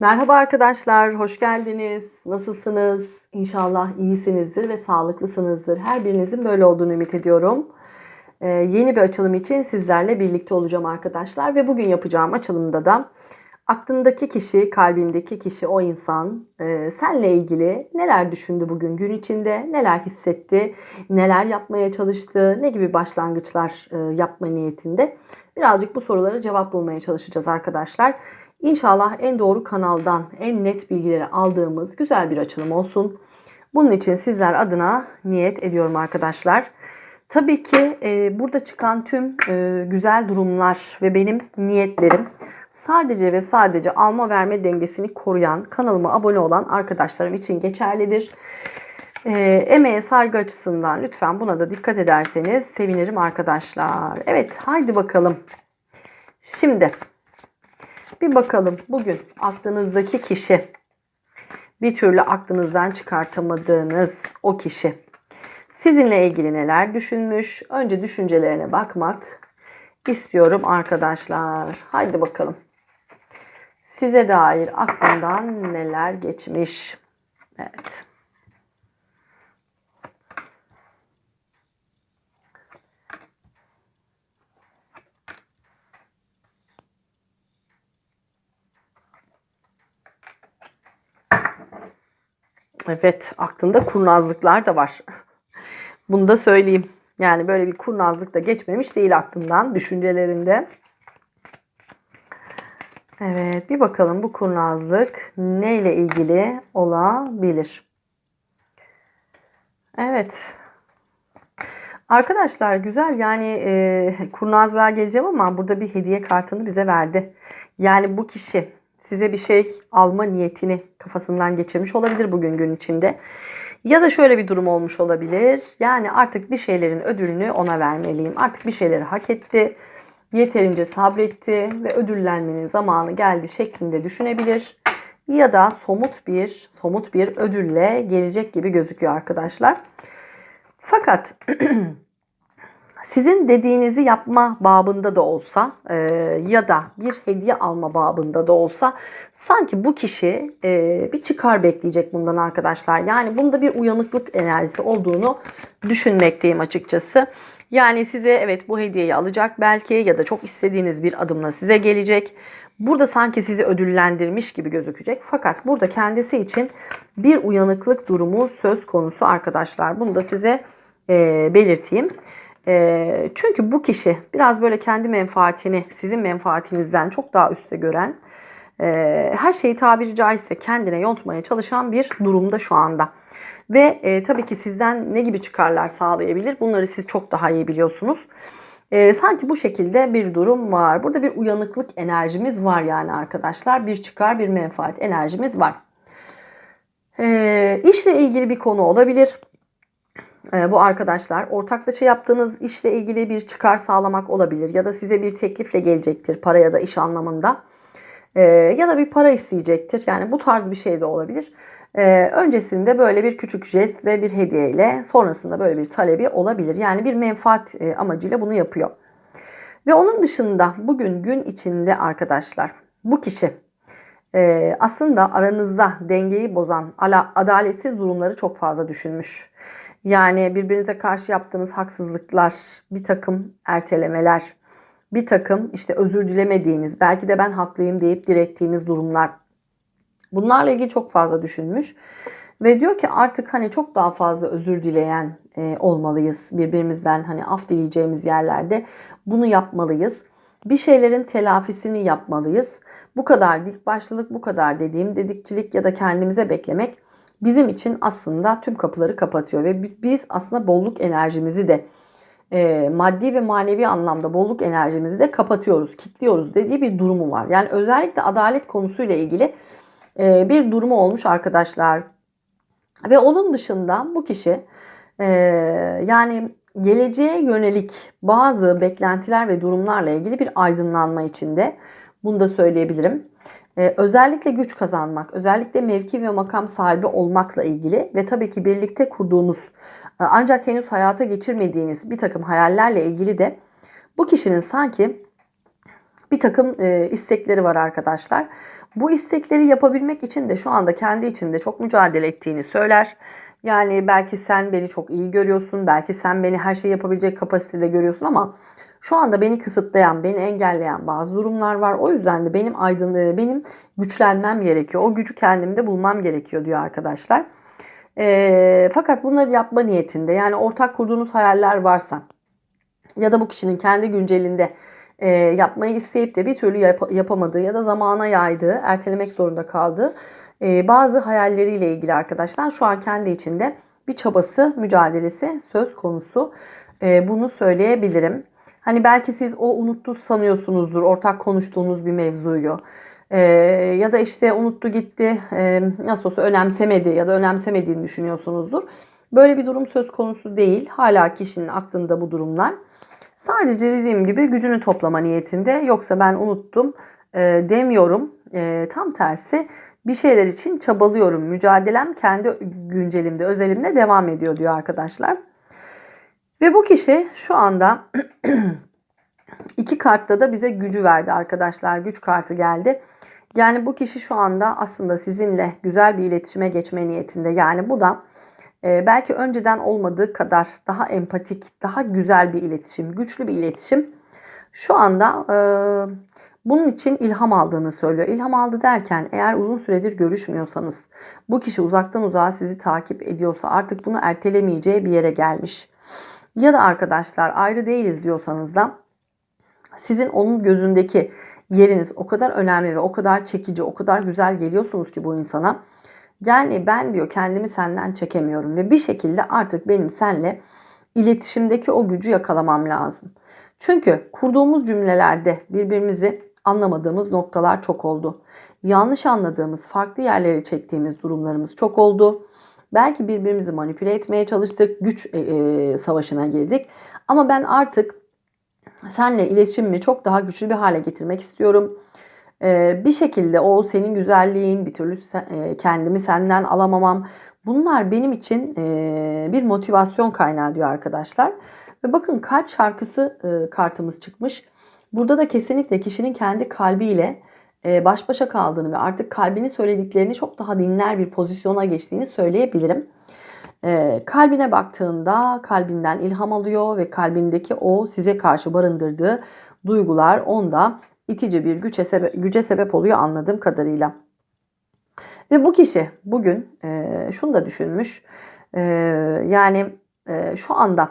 Merhaba arkadaşlar, hoş geldiniz. Nasılsınız? İnşallah iyisinizdir ve sağlıklısınızdır. Her birinizin böyle olduğunu ümit ediyorum. Ee, yeni bir açılım için sizlerle birlikte olacağım arkadaşlar. Ve bugün yapacağım açılımda da aklındaki kişi, kalbindeki kişi, o insan e, senle ilgili neler düşündü bugün gün içinde, neler hissetti, neler yapmaya çalıştı, ne gibi başlangıçlar e, yapma niyetinde. Birazcık bu sorulara cevap bulmaya çalışacağız arkadaşlar. İnşallah en doğru kanaldan en net bilgileri aldığımız güzel bir açılım olsun. Bunun için sizler adına niyet ediyorum arkadaşlar. Tabii ki e, burada çıkan tüm e, güzel durumlar ve benim niyetlerim sadece ve sadece alma verme dengesini koruyan kanalıma abone olan arkadaşlarım için geçerlidir. E, emeğe saygı açısından lütfen buna da dikkat ederseniz sevinirim arkadaşlar. Evet haydi bakalım. Şimdi bir bakalım bugün aklınızdaki kişi, bir türlü aklınızdan çıkartamadığınız o kişi sizinle ilgili neler düşünmüş? Önce düşüncelerine bakmak istiyorum arkadaşlar. Haydi bakalım. Size dair aklından neler geçmiş? Evet. Evet, aklında kurnazlıklar da var. Bunu da söyleyeyim. Yani böyle bir kurnazlık da geçmemiş değil aklından, düşüncelerinde. Evet, bir bakalım bu kurnazlık neyle ilgili olabilir? Evet. Arkadaşlar güzel yani e, kurnazlığa geleceğim ama burada bir hediye kartını bize verdi. Yani bu kişi size bir şey alma niyetini kafasından geçirmiş olabilir bugün gün içinde. Ya da şöyle bir durum olmuş olabilir. Yani artık bir şeylerin ödülünü ona vermeliyim. Artık bir şeyleri hak etti. Yeterince sabretti ve ödüllenmenin zamanı geldi şeklinde düşünebilir. Ya da somut bir somut bir ödülle gelecek gibi gözüküyor arkadaşlar. Fakat sizin dediğinizi yapma babında da olsa e, ya da bir hediye alma babında da olsa sanki bu kişi e, bir çıkar bekleyecek bundan arkadaşlar. Yani bunda bir uyanıklık enerjisi olduğunu düşünmekteyim açıkçası. Yani size evet bu hediyeyi alacak belki ya da çok istediğiniz bir adımla size gelecek. Burada sanki sizi ödüllendirmiş gibi gözükecek. Fakat burada kendisi için bir uyanıklık durumu söz konusu arkadaşlar. Bunu da size e, belirteyim. E, çünkü bu kişi biraz böyle kendi menfaatini sizin menfaatinizden çok daha üstte gören, e, her şeyi tabiri caizse kendine yontmaya çalışan bir durumda şu anda. Ve e, tabii ki sizden ne gibi çıkarlar sağlayabilir bunları siz çok daha iyi biliyorsunuz. E, sanki bu şekilde bir durum var. Burada bir uyanıklık enerjimiz var yani arkadaşlar. Bir çıkar, bir menfaat enerjimiz var. E, işle ilgili bir konu olabilir bu arkadaşlar ortaklaşa yaptığınız işle ilgili bir çıkar sağlamak olabilir ya da size bir teklifle gelecektir para ya da iş anlamında e, ya da bir para isteyecektir yani bu tarz bir şey de olabilir. E, öncesinde böyle bir küçük jest ve bir hediyeyle sonrasında böyle bir talebi olabilir yani bir menfaat e, amacıyla bunu yapıyor. Ve onun dışında bugün gün içinde arkadaşlar bu kişi e, aslında aranızda dengeyi bozan adaletsiz durumları çok fazla düşünmüş. Yani birbirinize karşı yaptığınız haksızlıklar, bir takım ertelemeler, bir takım işte özür dilemediğiniz, belki de ben haklıyım deyip direttiğiniz durumlar. Bunlarla ilgili çok fazla düşünmüş. Ve diyor ki artık hani çok daha fazla özür dileyen e, olmalıyız. Birbirimizden hani af dileyeceğimiz yerlerde bunu yapmalıyız. Bir şeylerin telafisini yapmalıyız. Bu kadar dik başlılık, bu kadar dediğim dedikçilik ya da kendimize beklemek bizim için aslında tüm kapıları kapatıyor ve biz aslında bolluk enerjimizi de e, maddi ve manevi anlamda bolluk enerjimizi de kapatıyoruz, kilitliyoruz dediği bir durumu var. Yani özellikle adalet konusuyla ilgili e, bir durumu olmuş arkadaşlar. Ve onun dışında bu kişi e, yani geleceğe yönelik bazı beklentiler ve durumlarla ilgili bir aydınlanma içinde. Bunu da söyleyebilirim. Ee, özellikle güç kazanmak, özellikle mevki ve makam sahibi olmakla ilgili ve tabii ki birlikte kurduğunuz e, ancak henüz hayata geçirmediğiniz bir takım hayallerle ilgili de bu kişinin sanki bir takım e, istekleri var arkadaşlar. Bu istekleri yapabilmek için de şu anda kendi içinde çok mücadele ettiğini söyler. Yani belki sen beni çok iyi görüyorsun, belki sen beni her şeyi yapabilecek kapasitede görüyorsun ama şu anda beni kısıtlayan, beni engelleyen bazı durumlar var. O yüzden de benim aydınlığı, benim güçlenmem gerekiyor. O gücü kendimde bulmam gerekiyor diyor arkadaşlar. E, fakat bunları yapma niyetinde yani ortak kurduğunuz hayaller varsa ya da bu kişinin kendi güncelinde e, yapmayı isteyip de bir türlü yap- yapamadığı ya da zamana yaydığı, ertelemek zorunda kaldığı e, bazı hayalleriyle ilgili arkadaşlar şu an kendi içinde bir çabası, mücadelesi söz konusu. E, bunu söyleyebilirim. Hani belki siz o unuttu sanıyorsunuzdur ortak konuştuğunuz bir mevzuyu. Ee, ya da işte unuttu gitti e, nasıl olsa önemsemedi ya da önemsemediğini düşünüyorsunuzdur. Böyle bir durum söz konusu değil. Hala kişinin aklında bu durumlar. Sadece dediğim gibi gücünü toplama niyetinde. Yoksa ben unuttum e, demiyorum. E, tam tersi bir şeyler için çabalıyorum. Mücadelem kendi güncelimde, özelimde devam ediyor diyor arkadaşlar. Ve bu kişi şu anda iki kartta da bize gücü verdi arkadaşlar. Güç kartı geldi. Yani bu kişi şu anda aslında sizinle güzel bir iletişime geçme niyetinde. Yani bu da e, belki önceden olmadığı kadar daha empatik, daha güzel bir iletişim, güçlü bir iletişim. Şu anda e, bunun için ilham aldığını söylüyor. İlham aldı derken eğer uzun süredir görüşmüyorsanız, bu kişi uzaktan uzağa sizi takip ediyorsa artık bunu ertelemeyeceği bir yere gelmiş. Ya da arkadaşlar ayrı değiliz diyorsanız da sizin onun gözündeki yeriniz o kadar önemli ve o kadar çekici, o kadar güzel geliyorsunuz ki bu insana. Yani ben diyor kendimi senden çekemiyorum ve bir şekilde artık benim senle iletişimdeki o gücü yakalamam lazım. Çünkü kurduğumuz cümlelerde birbirimizi anlamadığımız noktalar çok oldu. Yanlış anladığımız, farklı yerlere çektiğimiz durumlarımız çok oldu. Belki birbirimizi manipüle etmeye çalıştık, güç e, e, savaşına girdik. Ama ben artık senle iletişimimi çok daha güçlü bir hale getirmek istiyorum. Ee, bir şekilde o senin güzelliğin, bir türlü sen, e, kendimi senden alamamam. Bunlar benim için e, bir motivasyon kaynağı diyor arkadaşlar. Ve bakın kalp şarkısı e, kartımız çıkmış. Burada da kesinlikle kişinin kendi kalbiyle e, baş başa kaldığını ve artık kalbini söylediklerini çok daha dinler bir pozisyona geçtiğini söyleyebilirim. E, kalbine baktığında kalbinden ilham alıyor ve kalbindeki o size karşı barındırdığı duygular onda itici bir güce sebep, güce sebep oluyor anladığım kadarıyla. Ve bu kişi bugün e, şunu da düşünmüş. E, yani e, şu anda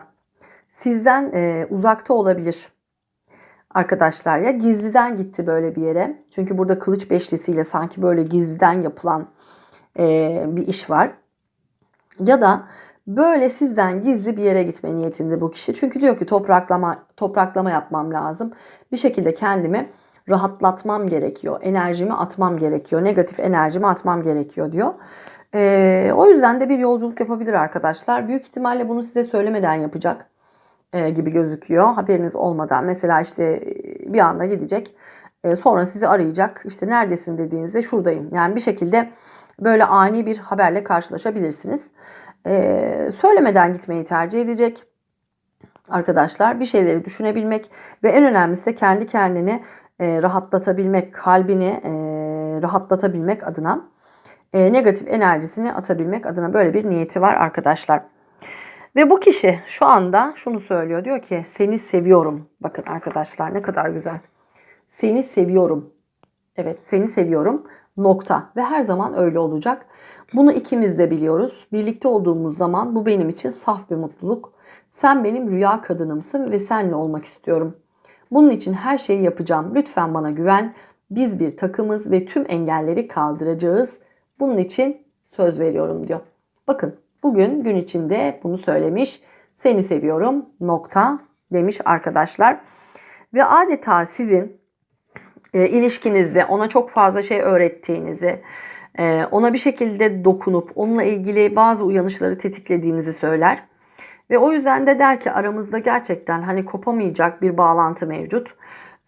sizden e, uzakta olabilir arkadaşlar ya gizliden gitti böyle bir yere. Çünkü burada kılıç beşlisiyle sanki böyle gizliden yapılan e, bir iş var. Ya da böyle sizden gizli bir yere gitme niyetinde bu kişi. Çünkü diyor ki topraklama topraklama yapmam lazım. Bir şekilde kendimi rahatlatmam gerekiyor. Enerjimi atmam gerekiyor. Negatif enerjimi atmam gerekiyor diyor. Ee, o yüzden de bir yolculuk yapabilir arkadaşlar. Büyük ihtimalle bunu size söylemeden yapacak e, gibi gözüküyor. Haberiniz olmadan. Mesela işte e, bir anda gidecek. E, sonra sizi arayacak. İşte neredesin dediğinizde şuradayım. Yani bir şekilde böyle ani bir haberle karşılaşabilirsiniz. Söylemeden gitmeyi tercih edecek arkadaşlar. Bir şeyleri düşünebilmek ve en önemlisi kendi kendini rahatlatabilmek, kalbini rahatlatabilmek adına negatif enerjisini atabilmek adına böyle bir niyeti var arkadaşlar. Ve bu kişi şu anda şunu söylüyor. Diyor ki seni seviyorum. Bakın arkadaşlar ne kadar güzel. Seni seviyorum. Evet seni seviyorum. Nokta. Ve her zaman öyle olacak. Bunu ikimiz de biliyoruz. Birlikte olduğumuz zaman bu benim için saf bir mutluluk. Sen benim rüya kadınımsın ve seninle olmak istiyorum. Bunun için her şeyi yapacağım. Lütfen bana güven. Biz bir takımız ve tüm engelleri kaldıracağız. Bunun için söz veriyorum diyor. Bakın bugün gün içinde bunu söylemiş. Seni seviyorum nokta demiş arkadaşlar. Ve adeta sizin e, ilişkinizde ona çok fazla şey öğrettiğinizi, e, ona bir şekilde dokunup onunla ilgili bazı uyanışları tetiklediğinizi söyler. Ve o yüzden de der ki aramızda gerçekten hani kopamayacak bir bağlantı mevcut.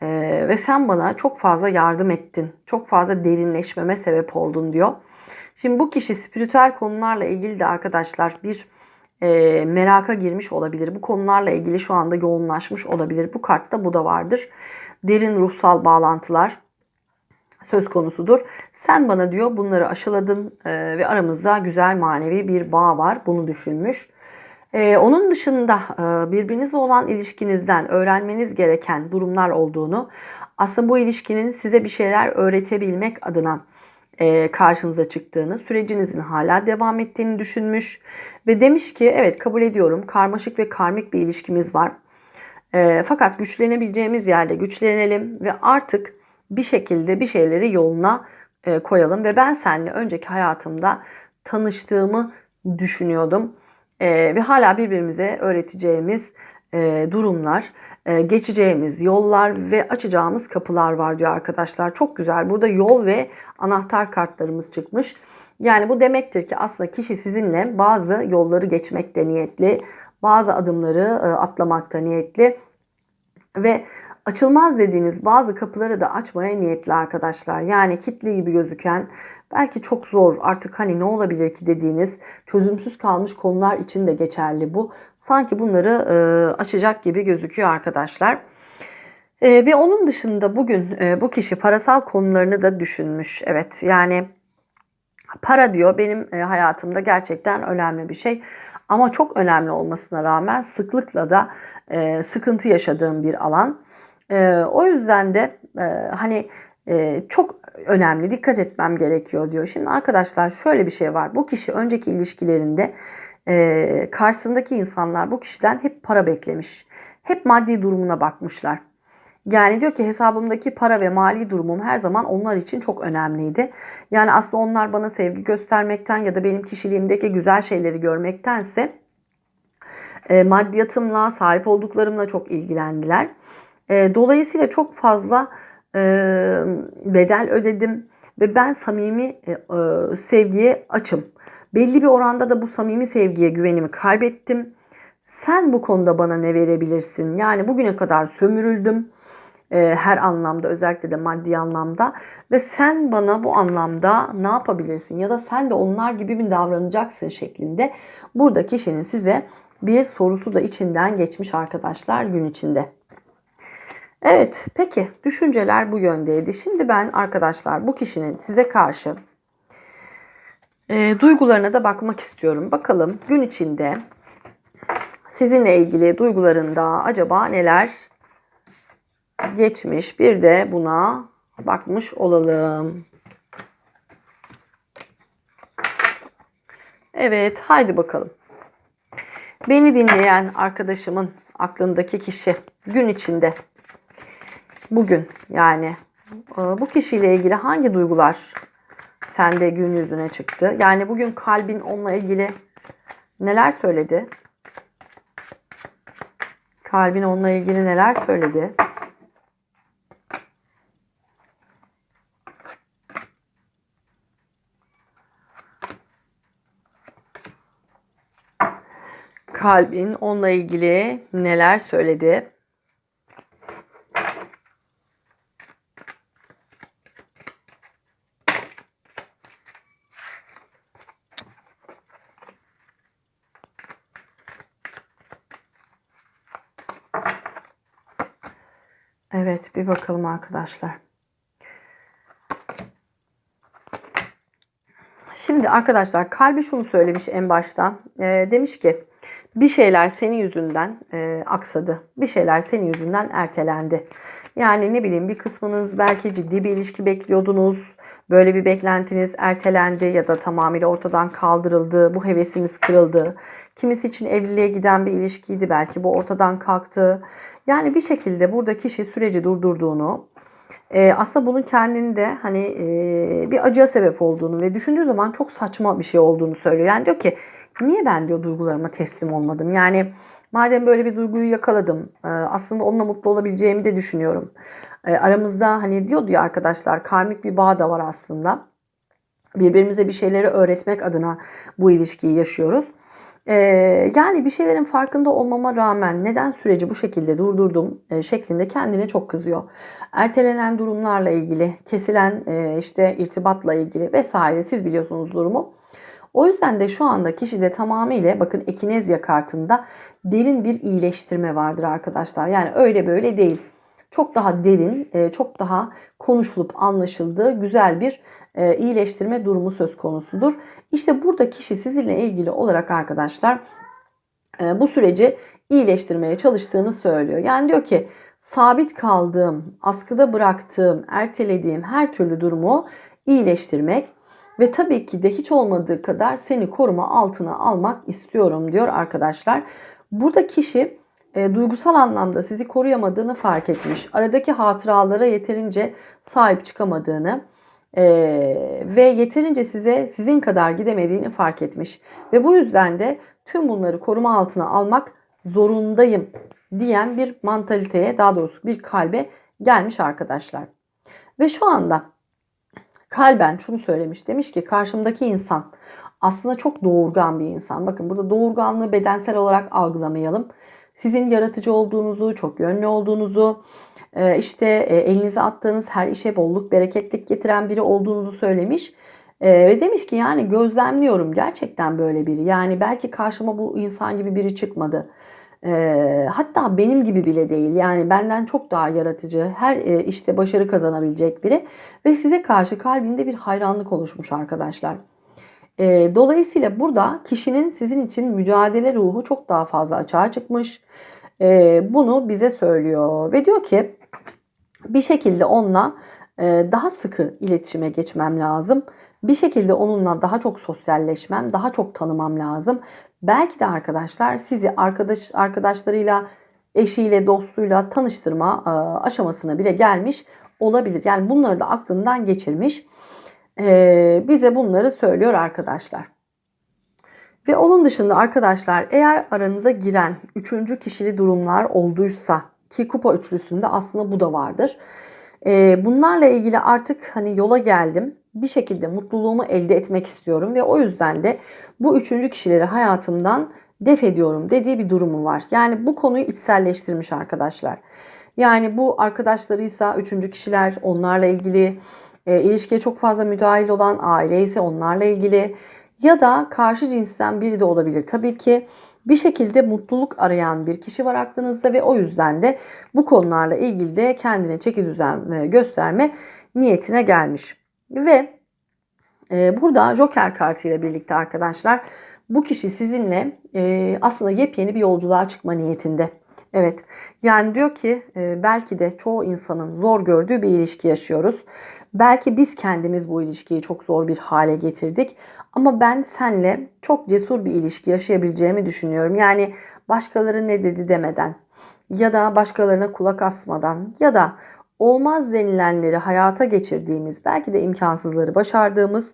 Ee, ve sen bana çok fazla yardım ettin. Çok fazla derinleşmeme sebep oldun diyor. Şimdi bu kişi spiritüel konularla ilgili de arkadaşlar bir e, meraka girmiş olabilir. Bu konularla ilgili şu anda yoğunlaşmış olabilir. Bu kartta bu da vardır. Derin ruhsal bağlantılar. söz konusudur. Sen bana diyor bunları aşıladın e, ve aramızda güzel manevi bir bağ var. Bunu düşünmüş. E, onun dışında e, birbirinizle olan ilişkinizden öğrenmeniz gereken durumlar olduğunu, aslında bu ilişkinin size bir şeyler öğretebilmek adına karşınıza çıktığını, sürecinizin hala devam ettiğini düşünmüş ve demiş ki evet kabul ediyorum. Karmaşık ve karmik bir ilişkimiz var. E, fakat güçlenebileceğimiz yerde güçlenelim ve artık bir şekilde bir şeyleri yoluna e, koyalım. Ve ben seninle önceki hayatımda tanıştığımı düşünüyordum. E, ve hala birbirimize öğreteceğimiz e, durumlar, e, geçeceğimiz yollar ve açacağımız kapılar var diyor arkadaşlar. Çok güzel. Burada yol ve anahtar kartlarımız çıkmış. Yani bu demektir ki aslında kişi sizinle bazı yolları geçmekte niyetli, bazı adımları e, atlamakta niyetli ve açılmaz dediğiniz bazı kapıları da açmaya niyetli arkadaşlar. Yani kitli gibi gözüken belki çok zor artık hani ne olabilir ki dediğiniz çözümsüz kalmış konular için de geçerli bu. Sanki bunları e, açacak gibi gözüküyor arkadaşlar. E, ve onun dışında bugün e, bu kişi parasal konularını da düşünmüş. Evet yani para diyor benim hayatımda gerçekten önemli bir şey. Ama çok önemli olmasına rağmen sıklıkla da sıkıntı yaşadığım bir alan. O yüzden de hani çok önemli dikkat etmem gerekiyor diyor. Şimdi arkadaşlar şöyle bir şey var. Bu kişi önceki ilişkilerinde e, karşısındaki insanlar bu kişiden hep para beklemiş. Hep maddi durumuna bakmışlar. Yani diyor ki hesabımdaki para ve mali durumum her zaman onlar için çok önemliydi. Yani aslında onlar bana sevgi göstermekten ya da benim kişiliğimdeki güzel şeyleri görmektense e, maddiyatımla, sahip olduklarımla çok ilgilendiler. E, dolayısıyla çok fazla e, bedel ödedim ve ben samimi e, e, sevgiye açım. Belli bir oranda da bu samimi sevgiye güvenimi kaybettim. Sen bu konuda bana ne verebilirsin? Yani bugüne kadar sömürüldüm e, her anlamda özellikle de maddi anlamda ve sen bana bu anlamda ne yapabilirsin ya da sen de onlar gibi mi davranacaksın şeklinde burada kişinin size bir sorusu da içinden geçmiş arkadaşlar gün içinde. Evet peki düşünceler bu yöndeydi. Şimdi ben arkadaşlar bu kişinin size karşı e, duygularına da bakmak istiyorum. Bakalım gün içinde sizinle ilgili duygularında acaba neler geçmiş. Bir de buna bakmış olalım. Evet, haydi bakalım. Beni dinleyen arkadaşımın aklındaki kişi gün içinde bugün yani e, bu kişiyle ilgili hangi duygular sende gün yüzüne çıktı? Yani bugün kalbin onunla ilgili neler söyledi? Kalbin onunla ilgili neler söyledi? kalbin onunla ilgili neler söyledi? Evet bir bakalım arkadaşlar. Şimdi arkadaşlar kalbi şunu söylemiş en başta. E, demiş ki bir şeyler senin yüzünden e, aksadı. Bir şeyler senin yüzünden ertelendi. Yani ne bileyim bir kısmınız belki ciddi bir ilişki bekliyordunuz. Böyle bir beklentiniz ertelendi ya da tamamıyla ortadan kaldırıldı. Bu hevesiniz kırıldı. Kimisi için evliliğe giden bir ilişkiydi belki bu ortadan kalktı. Yani bir şekilde burada kişi süreci durdurduğunu, e, aslında bunun kendinde hani e, bir acıya sebep olduğunu ve düşündüğü zaman çok saçma bir şey olduğunu söylüyor. Yani diyor ki niye ben diyor duygularıma teslim olmadım? Yani madem böyle bir duyguyu yakaladım e, aslında onunla mutlu olabileceğimi de düşünüyorum. E, aramızda hani diyordu ya arkadaşlar karmik bir bağ da var aslında. Birbirimize bir şeyleri öğretmek adına bu ilişkiyi yaşıyoruz. Ee, yani bir şeylerin farkında olmama rağmen neden süreci bu şekilde durdurdum e, şeklinde kendine çok kızıyor. Ertelenen durumlarla ilgili, kesilen e, işte irtibatla ilgili vesaire siz biliyorsunuz durumu. O yüzden de şu anda kişide tamamıyla bakın ekinezya kartında derin bir iyileştirme vardır arkadaşlar. Yani öyle böyle değil. çok daha derin, e, çok daha konuşulup anlaşıldığı güzel bir e, iyileştirme durumu söz konusudur. İşte burada kişi sizinle ilgili olarak arkadaşlar e, bu süreci iyileştirmeye çalıştığını söylüyor. Yani diyor ki sabit kaldığım, askıda bıraktığım, ertelediğim her türlü durumu iyileştirmek ve tabii ki de hiç olmadığı kadar seni koruma altına almak istiyorum diyor arkadaşlar. Burada kişi e, duygusal anlamda sizi koruyamadığını fark etmiş. Aradaki hatıralara yeterince sahip çıkamadığını e, ve yeterince size sizin kadar gidemediğini fark etmiş. Ve bu yüzden de tüm bunları koruma altına almak zorundayım diyen bir mantaliteye daha doğrusu bir kalbe gelmiş arkadaşlar. Ve şu anda kalben şunu söylemiş. Demiş ki karşımdaki insan aslında çok doğurgan bir insan. Bakın burada doğurganlığı bedensel olarak algılamayalım. Sizin yaratıcı olduğunuzu, çok yönlü olduğunuzu, e, işte e, elinize attığınız her işe bolluk, bereketlik getiren biri olduğunuzu söylemiş. E, ve demiş ki yani gözlemliyorum gerçekten böyle biri. Yani belki karşıma bu insan gibi biri çıkmadı. hatta benim gibi bile değil. Yani benden çok daha yaratıcı, her işte başarı kazanabilecek biri. Ve size karşı kalbinde bir hayranlık oluşmuş arkadaşlar. Dolayısıyla burada kişinin sizin için mücadele ruhu çok daha fazla açığa çıkmış. bunu bize söylüyor. Ve diyor ki bir şekilde onunla daha sıkı iletişime geçmem lazım. Bir şekilde onunla daha çok sosyalleşmem, daha çok tanımam lazım. Belki de arkadaşlar sizi arkadaş arkadaşlarıyla, eşiyle, dostuyla tanıştırma aşamasına bile gelmiş olabilir. Yani bunları da aklından geçirmiş. Bize bunları söylüyor arkadaşlar. Ve onun dışında arkadaşlar eğer aranıza giren üçüncü kişili durumlar olduysa ki kupa üçlüsünde aslında bu da vardır. Bunlarla ilgili artık hani yola geldim bir şekilde mutluluğumu elde etmek istiyorum ve o yüzden de bu üçüncü kişileri hayatımdan def ediyorum dediği bir durumu var. Yani bu konuyu içselleştirmiş arkadaşlar. Yani bu arkadaşlarıysa üçüncü kişiler onlarla ilgili, e, ilişkiye çok fazla müdahil olan aile ise onlarla ilgili ya da karşı cinsten biri de olabilir. Tabii ki bir şekilde mutluluk arayan bir kişi var aklınızda ve o yüzden de bu konularla ilgili de kendine çeki düzen e, gösterme niyetine gelmiş. Ve e, burada Joker kartı ile birlikte arkadaşlar bu kişi sizinle e, aslında yepyeni bir yolculuğa çıkma niyetinde. Evet yani diyor ki e, belki de çoğu insanın zor gördüğü bir ilişki yaşıyoruz. Belki biz kendimiz bu ilişkiyi çok zor bir hale getirdik. Ama ben senle çok cesur bir ilişki yaşayabileceğimi düşünüyorum. Yani başkaları ne dedi demeden ya da başkalarına kulak asmadan ya da olmaz denilenleri hayata geçirdiğimiz, belki de imkansızları başardığımız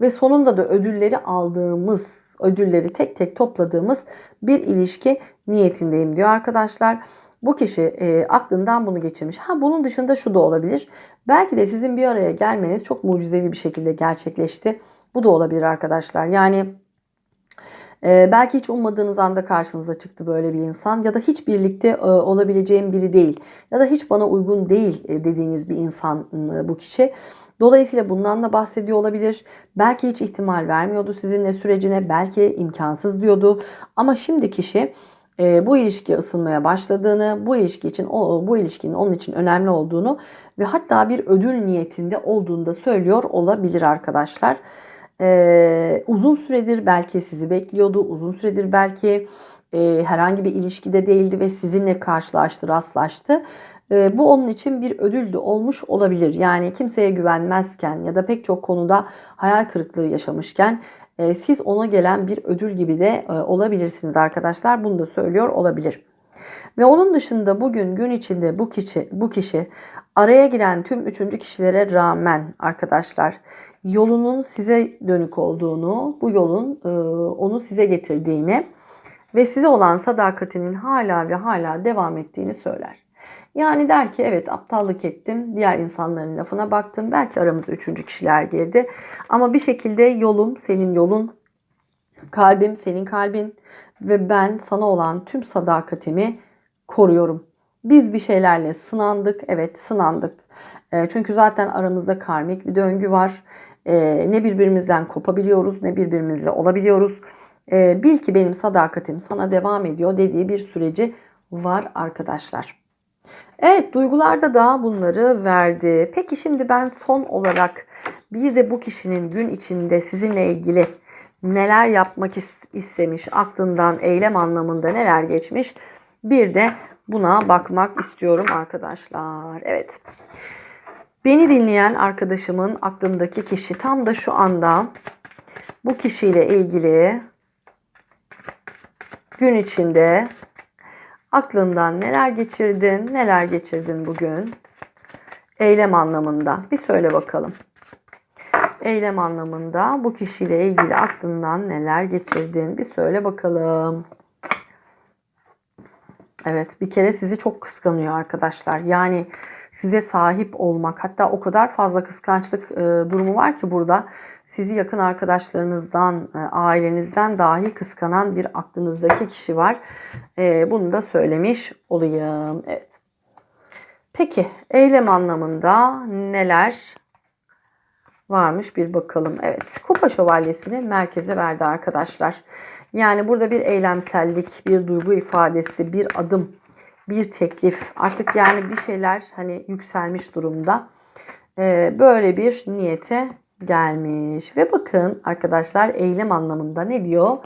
ve sonunda da ödülleri aldığımız, ödülleri tek tek topladığımız bir ilişki niyetindeyim diyor arkadaşlar. Bu kişi e, aklından bunu geçirmiş. Ha bunun dışında şu da olabilir. Belki de sizin bir araya gelmeniz çok mucizevi bir şekilde gerçekleşti. Bu da olabilir arkadaşlar. Yani ee, belki hiç ummadığınız anda karşınıza çıktı böyle bir insan ya da hiç birlikte e, olabileceğim biri değil ya da hiç bana uygun değil e, dediğiniz bir insan e, bu kişi. Dolayısıyla bundan da bahsediyor olabilir. Belki hiç ihtimal vermiyordu sizinle sürecine, belki imkansız diyordu. Ama şimdi kişi e, bu ilişki ısınmaya başladığını, bu ilişki için o bu ilişkinin onun için önemli olduğunu ve hatta bir ödül niyetinde olduğunu da söylüyor olabilir arkadaşlar. Ee, uzun süredir belki sizi bekliyordu. Uzun süredir belki e, herhangi bir ilişkide değildi ve sizinle karşılaştı, rastlaştı. E, bu onun için bir ödül de olmuş olabilir. Yani kimseye güvenmezken ya da pek çok konuda hayal kırıklığı yaşamışken e, siz ona gelen bir ödül gibi de e, olabilirsiniz arkadaşlar. Bunu da söylüyor olabilir. Ve onun dışında bugün gün içinde bu kişi bu kişi araya giren tüm üçüncü kişilere rağmen arkadaşlar yolunun size dönük olduğunu, bu yolun e, onu size getirdiğini ve size olan sadakatinin hala ve hala devam ettiğini söyler. Yani der ki evet aptallık ettim, diğer insanların lafına baktım, belki aramıza üçüncü kişiler girdi ama bir şekilde yolum senin yolun, kalbim senin kalbin ve ben sana olan tüm sadakatimi koruyorum. Biz bir şeylerle sınandık, evet sınandık. E, çünkü zaten aramızda karmik bir döngü var. E, ne birbirimizden kopabiliyoruz ne birbirimizle olabiliyoruz. E, bil ki benim sadakatim sana devam ediyor dediği bir süreci var arkadaşlar. Evet duygularda da bunları verdi. Peki şimdi ben son olarak bir de bu kişinin gün içinde sizinle ilgili neler yapmak istemiş, aklından eylem anlamında neler geçmiş bir de buna bakmak istiyorum arkadaşlar. Evet. Beni dinleyen arkadaşımın aklındaki kişi tam da şu anda bu kişiyle ilgili gün içinde aklından neler geçirdin, neler geçirdin bugün? Eylem anlamında. Bir söyle bakalım. Eylem anlamında bu kişiyle ilgili aklından neler geçirdin? Bir söyle bakalım. Evet bir kere sizi çok kıskanıyor arkadaşlar. Yani size sahip olmak hatta o kadar fazla kıskançlık e, durumu var ki burada sizi yakın arkadaşlarınızdan, e, ailenizden dahi kıskanan bir aklınızdaki kişi var. E, bunu da söylemiş olayım. Evet. Peki eylem anlamında neler varmış bir bakalım. Evet kupa şövalyesini merkeze verdi arkadaşlar. Yani burada bir eylemsellik, bir duygu ifadesi, bir adım, bir teklif. Artık yani bir şeyler hani yükselmiş durumda. Ee, böyle bir niyete gelmiş. Ve bakın arkadaşlar eylem anlamında ne diyor?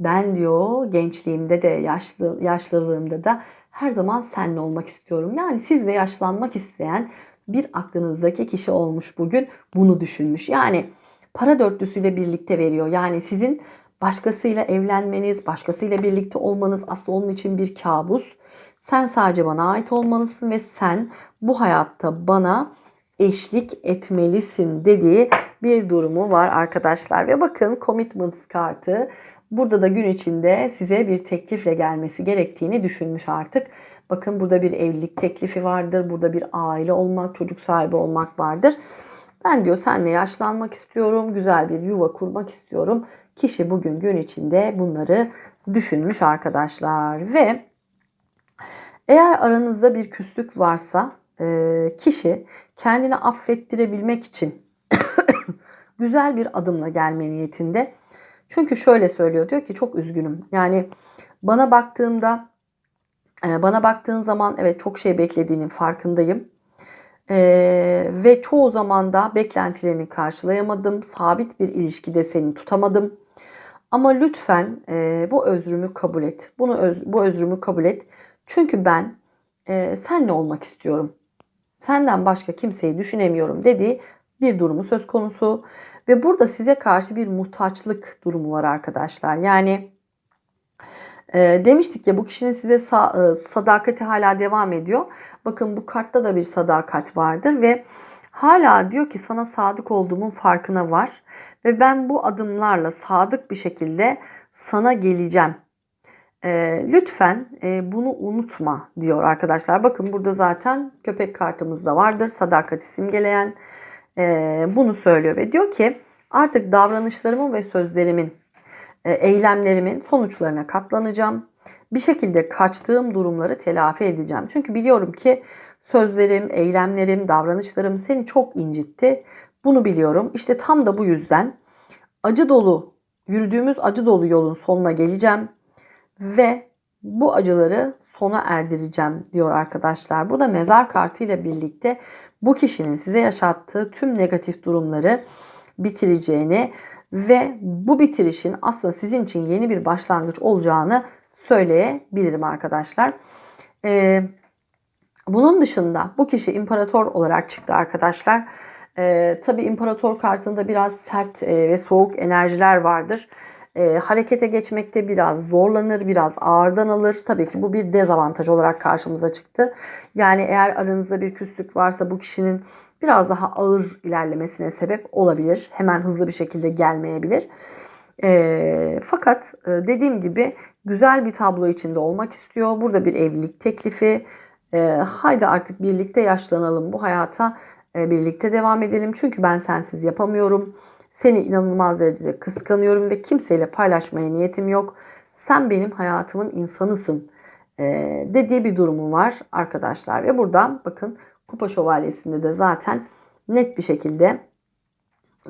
Ben diyor gençliğimde de yaşlı yaşlılığımda da her zaman seninle olmak istiyorum. Yani sizle yaşlanmak isteyen bir aklınızdaki kişi olmuş bugün bunu düşünmüş. Yani para dörtlüsüyle birlikte veriyor. Yani sizin başkasıyla evlenmeniz, başkasıyla birlikte olmanız aslında onun için bir kabus. Sen sadece bana ait olmalısın ve sen bu hayatta bana eşlik etmelisin dediği bir durumu var arkadaşlar. Ve bakın commitment kartı burada da gün içinde size bir teklifle gelmesi gerektiğini düşünmüş artık. Bakın burada bir evlilik teklifi vardır. Burada bir aile olmak, çocuk sahibi olmak vardır. Ben diyor senle yaşlanmak istiyorum. Güzel bir yuva kurmak istiyorum. Kişi bugün gün içinde bunları düşünmüş arkadaşlar. Ve eğer aranızda bir küslük varsa e, kişi kendini affettirebilmek için güzel bir adımla gelme niyetinde. Çünkü şöyle söylüyor diyor ki çok üzgünüm. Yani bana baktığımda ee, bana baktığın zaman evet çok şey beklediğinin farkındayım. Ee, ve çoğu zaman da beklentilerini karşılayamadım. Sabit bir ilişkide seni tutamadım. Ama lütfen e, bu özrümü kabul et. Bunu öz, bu özrümü kabul et. Çünkü ben e, senle olmak istiyorum. Senden başka kimseyi düşünemiyorum dediği bir durumu söz konusu. Ve burada size karşı bir muhtaçlık durumu var arkadaşlar. Yani e, demiştik ya bu kişinin size sa- e, sadakati hala devam ediyor. Bakın bu kartta da bir sadakat vardır ve hala diyor ki sana sadık olduğumun farkına var. Ve ben bu adımlarla sadık bir şekilde sana geleceğim. E, lütfen e, bunu unutma diyor arkadaşlar. Bakın burada zaten köpek kartımız da vardır. Sadakati simgeleyen e, bunu söylüyor ve diyor ki artık davranışlarımın ve sözlerimin e, eylemlerimin sonuçlarına katlanacağım. Bir şekilde kaçtığım durumları telafi edeceğim. Çünkü biliyorum ki sözlerim, eylemlerim, davranışlarım seni çok incitti. Bunu biliyorum. İşte tam da bu yüzden acı dolu, yürüdüğümüz acı dolu yolun sonuna geleceğim ve bu acıları sona erdireceğim diyor arkadaşlar. Burada mezar kartı ile birlikte bu kişinin size yaşattığı tüm negatif durumları bitireceğini ve bu bitirişin aslında sizin için yeni bir başlangıç olacağını söyleyebilirim arkadaşlar. Ee, bunun dışında bu kişi imparator olarak çıktı arkadaşlar. Ee, Tabi imparator kartında biraz sert e, ve soğuk enerjiler vardır. E, harekete geçmekte biraz zorlanır, biraz ağırdan alır. Tabii ki bu bir dezavantaj olarak karşımıza çıktı. Yani eğer aranızda bir küslük varsa bu kişinin biraz daha ağır ilerlemesine sebep olabilir. Hemen hızlı bir şekilde gelmeyebilir. E, fakat e, dediğim gibi güzel bir tablo içinde olmak istiyor. Burada bir evlilik teklifi. E, haydi artık birlikte yaşlanalım bu hayata e, birlikte devam edelim. Çünkü ben sensiz yapamıyorum. Seni inanılmaz derecede kıskanıyorum ve kimseyle paylaşmaya niyetim yok. Sen benim hayatımın insanısın e, dediği bir durumu var arkadaşlar. Ve burada bakın Kupa Şövalyesi'nde de zaten net bir şekilde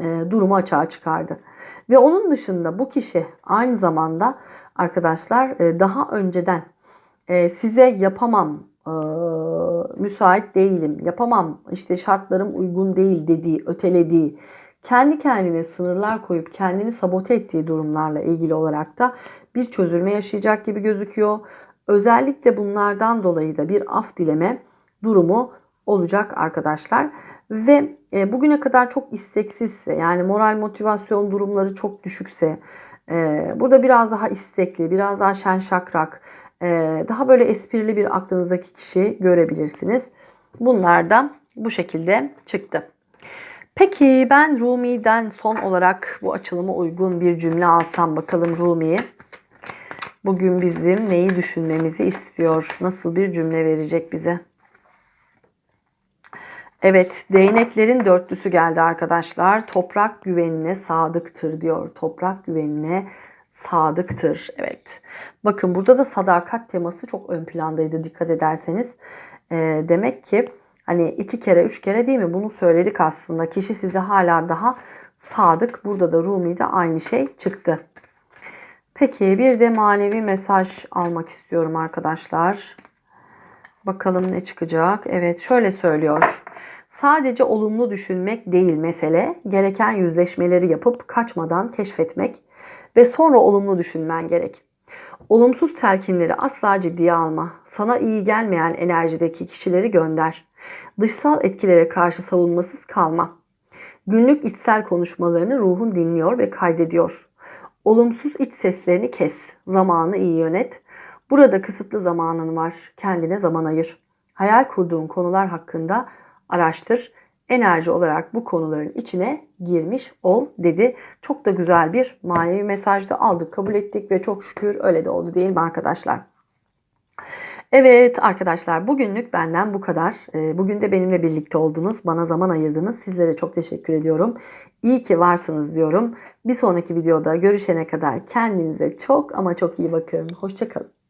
e, durumu açığa çıkardı. Ve onun dışında bu kişi aynı zamanda arkadaşlar e, daha önceden size yapamam müsait değilim, yapamam, işte şartlarım uygun değil dediği, ötelediği, kendi kendine sınırlar koyup kendini sabote ettiği durumlarla ilgili olarak da bir çözülme yaşayacak gibi gözüküyor. Özellikle bunlardan dolayı da bir af dileme durumu olacak arkadaşlar. Ve e, bugüne kadar çok isteksizse yani moral motivasyon durumları çok düşükse e, burada biraz daha istekli, biraz daha şen şakrak, e, daha böyle esprili bir aklınızdaki kişi görebilirsiniz. Bunlar da bu şekilde çıktı. Peki ben Rumi'den son olarak bu açılıma uygun bir cümle alsam bakalım Rumi. Bugün bizim neyi düşünmemizi istiyor? Nasıl bir cümle verecek bize? Evet, değneklerin dörtlüsü geldi arkadaşlar. Toprak güvenine sadıktır diyor. Toprak güvenine sadıktır. Evet. Bakın burada da sadakat teması çok ön plandaydı dikkat ederseniz. Ee, demek ki hani iki kere üç kere değil mi bunu söyledik aslında. Kişi size hala daha sadık. Burada da Rumi'de aynı şey çıktı. Peki bir de manevi mesaj almak istiyorum arkadaşlar. Bakalım ne çıkacak. Evet şöyle söylüyor. Sadece olumlu düşünmek değil mesele, gereken yüzleşmeleri yapıp kaçmadan keşfetmek ve sonra olumlu düşünmen gerek. Olumsuz telkinleri asla ciddiye alma. Sana iyi gelmeyen enerjideki kişileri gönder. Dışsal etkilere karşı savunmasız kalma. Günlük içsel konuşmalarını ruhun dinliyor ve kaydediyor. Olumsuz iç seslerini kes. Zamanı iyi yönet. Burada kısıtlı zamanın var. Kendine zaman ayır. Hayal kurduğun konular hakkında araştır. Enerji olarak bu konuların içine girmiş ol dedi. Çok da güzel bir manevi mesaj da aldık, kabul ettik ve çok şükür öyle de oldu değil mi arkadaşlar? Evet arkadaşlar bugünlük benden bu kadar. Ee, bugün de benimle birlikte oldunuz. Bana zaman ayırdınız. Sizlere çok teşekkür ediyorum. İyi ki varsınız diyorum. Bir sonraki videoda görüşene kadar kendinize çok ama çok iyi bakın. Hoşçakalın.